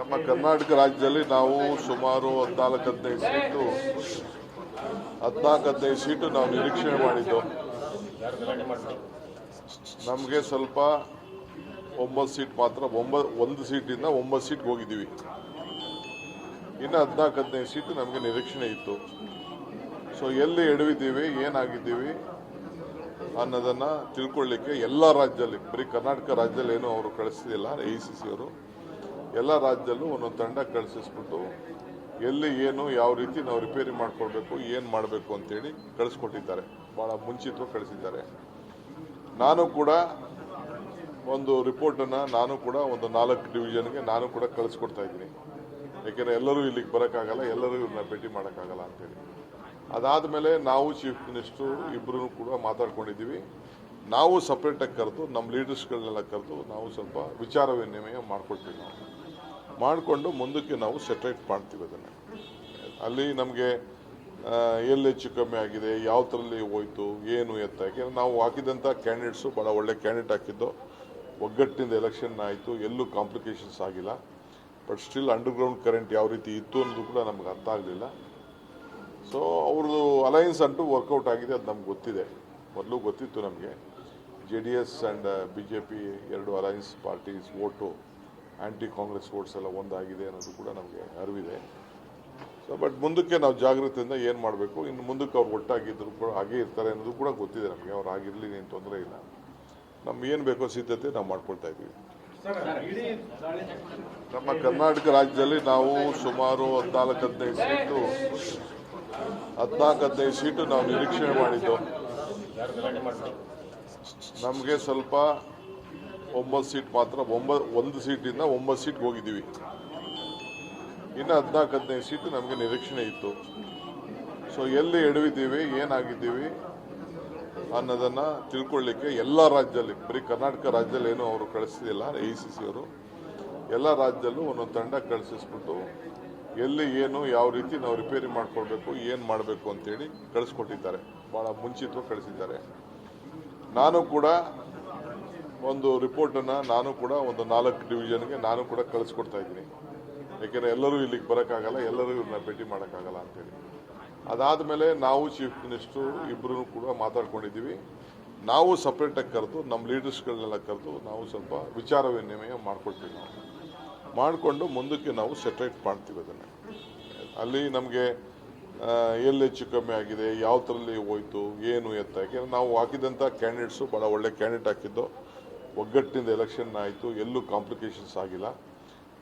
ನಮ್ಮ ಕರ್ನಾಟಕ ರಾಜ್ಯದಲ್ಲಿ ನಾವು ಸುಮಾರು ಹದಿನಾಲ್ಕು, ಹದಿನೈದು ಸೀಟು, ಹದಿನಾಲ್ಕು, ಹದಿನೈದು ಸೀಟು ನಾವು ನಿರೀಕ್ಷಣೆ ಮಾಡಿದ್ದು. ನಮಗೆ ಸ್ವಲ್ಪ ಒಂಬತ್ತು ಸೀಟ್ ಮಾತ್ರ, ಒಂಬ, ಒಂದು ಸೀಟಿಂದ ಒಂಬತ್ತು ಸೀಟ್ಗೆ ಹೋಗಿದ್ದೀವಿ. ಇನ್ನು ಹದಿನಾಲ್ಕು, ಹದಿನೈದು ಸೀಟು ನಮಗೆ ನಿರೀಕ್ಷಣೆ ಇತ್ತು. ಸೊ ಎಲ್ಲಿ ಎಡವಿದ್ದೀವಿ, ಏನಾಗಿದ್ದೀವಿ ಅನ್ನೋದನ್ನು ತಿಳ್ಕೊಳ್ಳಿಕ್ಕೆ ಎಲ್ಲ ರಾಜ್ಯದಲ್ಲಿ, ಬರೀ ಕರ್ನಾಟಕ ರಾಜ್ಯದಲ್ಲಿ ಏನು ಅವರು ಕಳಿಸ್ತಿಲ್ಲ ಎ ಸಿ ಸಿ ಅವರು. ಎಲ್ಲ ರಾಜ್ಯದಲ್ಲೂ ಒಂದೊಂದು ತಂಡ ಕಳಿಸಿಸ್ಬಿಟ್ಟು ಎಲ್ಲಿ ಏನು, ಯಾವ ರೀತಿ ನಾವು ರಿಪೇರಿ ಮಾಡಿಕೊಳ್ಬೇಕು, ಏನು ಮಾಡಬೇಕು ಅಂತೇಳಿ ಕಳಿಸ್ಕೊಟ್ಟಿದ್ದಾರೆ. ಭಾಳ ಮುಂಚಿತವಾಗಿ ಕಳಿಸಿದ್ದಾರೆ. ನಾನು ಕೂಡ ಒಂದು ರಿಪೋರ್ಟನ್ನು ನಾನು ಕೂಡ ಒಂದು ನಾಲ್ಕು ಡಿವಿಷನ್ಗೆ ನಾನು ಕೂಡ ಕಳಿಸ್ಕೊಡ್ತಾ ಇದ್ದೀನಿ. ಯಾಕೆಂದರೆ ಎಲ್ಲರೂ ಇಲ್ಲಿಗೆ ಬರೋಕ್ಕಾಗಲ್ಲ, ಎಲ್ಲರೂ ಇವ್ರನ್ನ ಭೇಟಿ ಮಾಡೋಕ್ಕಾಗಲ್ಲ ಅಂತೇಳಿ. ಅದಾದಮೇಲೆ ನಾವು ಚೀಫ್ ಮಿನಿಸ್ಟ್ರು ಇಬ್ಬರೂ ಕೂಡ ಮಾತಾಡ್ಕೊಂಡಿದ್ದೀವಿ. ನಾವು ಸಪ್ರೇಟಾಗಿ ಕರೆದು ನಮ್ಮ ಲೀಡರ್ಸ್ಗಳನ್ನೆಲ್ಲ ಕರೆದು ನಾವು ಸ್ವಲ್ಪ ವಿಚಾರ ವಿನಿಮಯ ಮಾಡಿಕೊಡ್ತೀವಿ ನಾವು. ಮಾಡಿಕೊಂಡು ಮುಂದಕ್ಕೆ ನಾವು ಸೆಟ್ರೇಟ್ ಮಾಡ್ತೀವಿ ಅದನ್ನು. ಅಲ್ಲಿ ನಮಗೆ ಎಲ್ಲಿ ಹೆಚ್ಚು ಕಮ್ಮಿ ಆಗಿದೆ ಯಾವ ಥರಲ್ಲಿ ಹೋಯ್ತು, ಏನು ಎತ್ತಾಗಿ ನಾವು ಹಾಕಿದಂಥ ಕ್ಯಾಂಡಿಡೇಟ್ಸು ಭಾಳ ಒಳ್ಳೆ ಕ್ಯಾಂಡಿಡೇಟ್ ಹಾಕಿದ್ದು. ಒಗ್ಗಟ್ಟಿನಿಂದ ಎಲೆಕ್ಷನ್ ಆಯಿತು, ಎಲ್ಲೂ ಕಾಂಪ್ಲಿಕೇಶನ್ಸ್ ಆಗಿಲ್ಲ. ಬಟ್ ಸ್ಟಿಲ್ ಅಂಡರ್ಗ್ರೌಂಡ್ ಕರೆಂಟ್ ಯಾವ ರೀತಿ ಇತ್ತು ಅನ್ನೋದು ಕೂಡ ನಮ್ಗೆ ಅರ್ಥ ಆಗಲಿಲ್ಲ. ಸೊ ಅವ್ರದ್ದು ಅಲಯನ್ಸ್ ಅಂಟು ವರ್ಕೌಟ್ ಆಗಿದೆ ಅದು ನಮ್ಗೆ ಗೊತ್ತಿದೆ. ಮೊದಲು ಗೊತ್ತಿತ್ತು ನಮಗೆ. J D S and B J P ಎರಡು alliance parties vote anti Congress votes ಎಲ್ಲ ಒಂದಾಗಿದೆ ಅನ್ನೋದು ಕೂಡ ನಮಗೆ ಅರಿವಿದೆ. ಸೊ ಬಟ್ ಮುಂದಕ್ಕೆ ನಾವು ಜಾಗೃತಿಯಿಂದ ಏನು ಮಾಡಬೇಕು? ಇನ್ನು ಮುಂದಕ್ಕೆ ಅವ್ರು ಒಟ್ಟಾಗಿದ್ದರೂ ಕೂಡ ಹಾಗೇ ಇರ್ತಾರೆ ಅನ್ನೋದು ಕೂಡ ಗೊತ್ತಿದೆ ನಮಗೆ. ಅವ್ರು ಆಗಿರಲಿ ಏನು ತೊಂದರೆ ಇಲ್ಲ. ನಮ್ಗೆ ಏನು ಬೇಕೋ ಸಿದ್ಧತೆ ನಾವು ಮಾಡ್ಕೊಳ್ತಾ ಇದ್ದೀವಿ. ನಮ್ಮ ಕರ್ನಾಟಕ ರಾಜ್ಯದಲ್ಲಿ ನಾವು ಸುಮಾರು ಹದಿನಾಲ್ಕು, ಹದಿನೈದು ಸೀಟು, ಹದಿನಾಲ್ಕು, ಹದಿನೈದು ಸೀಟು ನಾವು ನಿರೀಕ್ಷಣೆ ಮಾಡಿದ್ದು. ನಮಗೆ ಸ್ವಲ್ಪ ಒಂಬತ್ತು ಸೀಟ್ ಮಾತ್ರ ಒಂಬತ್ತು ಒಂದು ಸೀಟಿಂದ ಒಂಬತ್ತು ಸೀಟ್ಗೆ ಹೋಗಿದ್ದೀವಿ. ಇನ್ನು ಹದಿನಾಲ್ಕು, ಹದಿನೈದು ಸೀಟು ನಮಗೆ ನಿರೀಕ್ಷಣೆ ಇತ್ತು. ಸೊ ಎಲ್ಲಿ ಎಡವಿದ್ದೀವಿ, ಏನಾಗಿದ್ದೀವಿ ಅನ್ನೋದನ್ನು ತಿಳ್ಕೊಳ್ಳಿಕ್ಕೆ ಎಲ್ಲ ರಾಜ್ಯದಲ್ಲಿ, ಬರೀ ಕರ್ನಾಟಕ ರಾಜ್ಯದಲ್ಲಿ ಏನು ಅವರು ಕಳಿಸ್ತಿಲ್ಲ ಎ ಸಿ ಸಿ ಅವರು. ಎಲ್ಲ ರಾಜ್ಯದಲ್ಲೂ ಒಂದೊಂದು ತಂಡ ಕಳಿಸಿಸ್ಬಿಟ್ಟು ಎಲ್ಲಿ ಏನು, ಯಾವ ರೀತಿ ನಾವು ರಿಪೇರಿ ಮಾಡಿಕೊಳ್ಬೇಕು, ಏನು ಮಾಡಬೇಕು ಅಂತೇಳಿ ಕಳಿಸ್ಕೊಟ್ಟಿದ್ದಾರೆ. ಭಾಳ ಮುಂಚಿತವಾಗಿ ಕಳಿಸಿದ್ದಾರೆ. ನಾನು ಕೂಡ ಒಂದು ರಿಪೋರ್ಟನ್ನು ನಾನು ಕೂಡ ಒಂದು ನಾಲ್ಕು ಡಿವಿಷನ್ಗೆ ನಾನು ಕೂಡ ಕಳಿಸ್ಕೊಡ್ತಾ ಇದ್ದೀನಿ. ಯಾಕೆಂದರೆ ಎಲ್ಲರೂ ಇಲ್ಲಿಗೆ ಬರೋಕ್ಕಾಗಲ್ಲ, ಎಲ್ಲರೂ ಇವ್ರನ್ನ ಭೇಟಿ ಮಾಡೋಕ್ಕಾಗಲ್ಲ ಅಂತೇಳಿ. ಅದಾದಮೇಲೆ ನಾವು ಚೀಫ್ ಮಿನಿಸ್ಟ್ರು ಇಬ್ಬರೂ ಕೂಡ ಮಾತಾಡ್ಕೊಂಡಿದ್ದೀವಿ. ನಾವು ಸಪ್ರೇಟಾಗಿ ಕರೆದು ನಮ್ಮ ಲೀಡರ್ಸ್ಗಳನ್ನೆಲ್ಲ ಕರೆದು ನಾವು ಸ್ವಲ್ಪ ವಿಚಾರ ವಿನಿಮಯ ಮಾಡಿಕೊಡ್ತೀವಿ ನಾವು. ಮಾಡಿಕೊಂಡು ಮುಂದಕ್ಕೆ ನಾವು ಸೆಟ್ರೇಟ್ ಮಾಡ್ತೀವಿ ಅದನ್ನು. ಅಲ್ಲಿ ನಮಗೆ ಎಲ್ಲಿ ಹೆಚ್ಚು ಕಮ್ಮಿ ಆಗಿದೆ ಯಾವ ಥರಲ್ಲಿ ಹೋಯ್ತು, ಏನು ಎತ್ತ ನಾವು ಹಾಕಿದಂಥ ಕ್ಯಾಂಡಿಡೇಟ್ಸು ಭಾಳ ಒಳ್ಳೆ ಕ್ಯಾಂಡಿಡೇಟ್ ಹಾಕಿದ್ದು. ಒಗ್ಗಟ್ಟಿನಿಂದ ಎಲೆಕ್ಷನ್ ಆಯಿತು, ಎಲ್ಲೂ ಕಾಂಪ್ಲಿಕೇಶನ್ಸ್ ಆಗಿಲ್ಲ.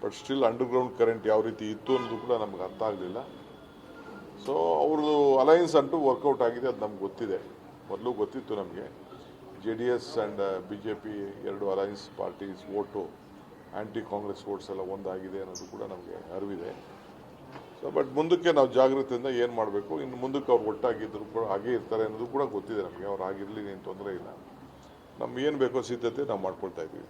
ಬಟ್ ಸ್ಟಿಲ್ ಅಂಡರ್ಗ್ರೌಂಡ್ ಕರೆಂಟ್ ಯಾವ ರೀತಿ ಇತ್ತು ಅನ್ನೋದು ಕೂಡ ನಮ್ಗೆ ಅರ್ಥ ಆಗಲಿಲ್ಲ. ಸೊ ಅವ್ರದ್ದು ಅಲಯನ್ಸ್ ಅಂಟು ವರ್ಕೌಟ್ ಆಗಿದೆ, ಅದು ನಮ್ಗೆ ಗೊತ್ತಿದೆ. ಮೊದಲು ಗೊತ್ತಿತ್ತು ನಮಗೆ. J D S and B J P ಎರಡು alliance parties vote anti Congress votes ಎಲ್ಲ ಒಂದಾಗಿದೆ ಅನ್ನೋದು ಕೂಡ ನಮಗೆ ಅರಿವಿದೆ. ಸೊ ಬಟ್ ಮುಂದಕ್ಕೆ ನಾವು ಜಾಗೃತಿಯಿಂದ ಏನು ಮಾಡಬೇಕು? ಇನ್ನು ಮುಂದಕ್ಕೆ ಅವ್ರು ಒಟ್ಟಾಗಿದ್ದರೂ ಕೂಡ ಹಾಗೇ ಇರ್ತಾರೆ ಅನ್ನೋದು ಕೂಡ ಗೊತ್ತಿದೆ ನಮಗೆ. ಅವ್ರು ಆಗಿರಲಿ, ಏನು ತೊಂದರೆ ಇಲ್ಲ. ನಮ್ಗೆ ಏನು ಬೇಕೋ ಸಿದ್ಧತೆ ನಾವು ಮಾಡ್ಕೊಳ್ತಾ ಇದ್ದೀವಿ.